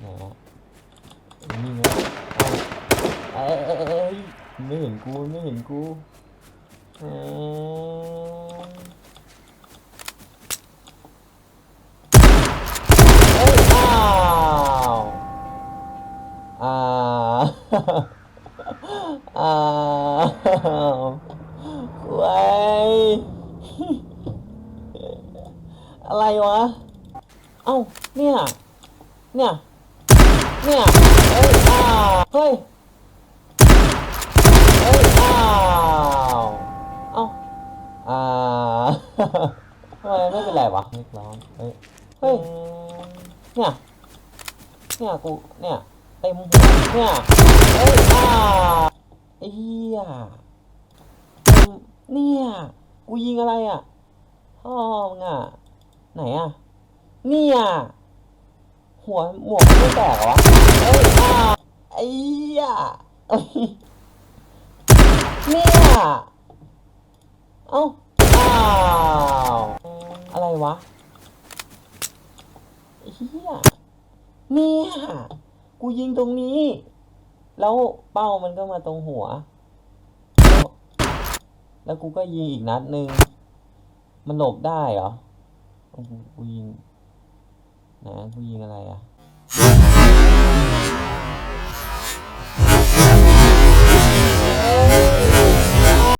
ไหนอะนี่ไงเอ้ยเอ้ยเอ้ยเอ้ยไม่เห็นกูไม่เห็นกูเอ้ยเอ้ยอ้าวอ้าวอ้าวเว้ยอะไรวะเอ้าเนี่ยเนี่ย เนี่ยเอ้ยอ้าวเฮ้ยเอ้ยอ้าวเอ้าอ่าทำไมไม่เป็นไรวะเรียกร้องเฮ้ยเฮ้ยเนี่ยเนี่ยกูเนี่ยเต็มหัวเนี่ยเอ้ยอ้าวไอ้เหี้ยเต็มเนี่ยกูยิงอะไรอะพ่อมึงอะไหนอะเนี่ย หัวหมวกไม่แตกเหรอวะเอ้ยอ้าไอ้ยเอ้ยเนี่ยเอ้าอ้าวอะไรวะเหี้ยเนี่ยกูยิงตรงนี้ แล้วเป้ามันก็มาตรงหัว แล้วกูก็ยิงอีกนัดหนึ่งมันหลบได้เหรอกูยิง นกูยิงอะไรอะ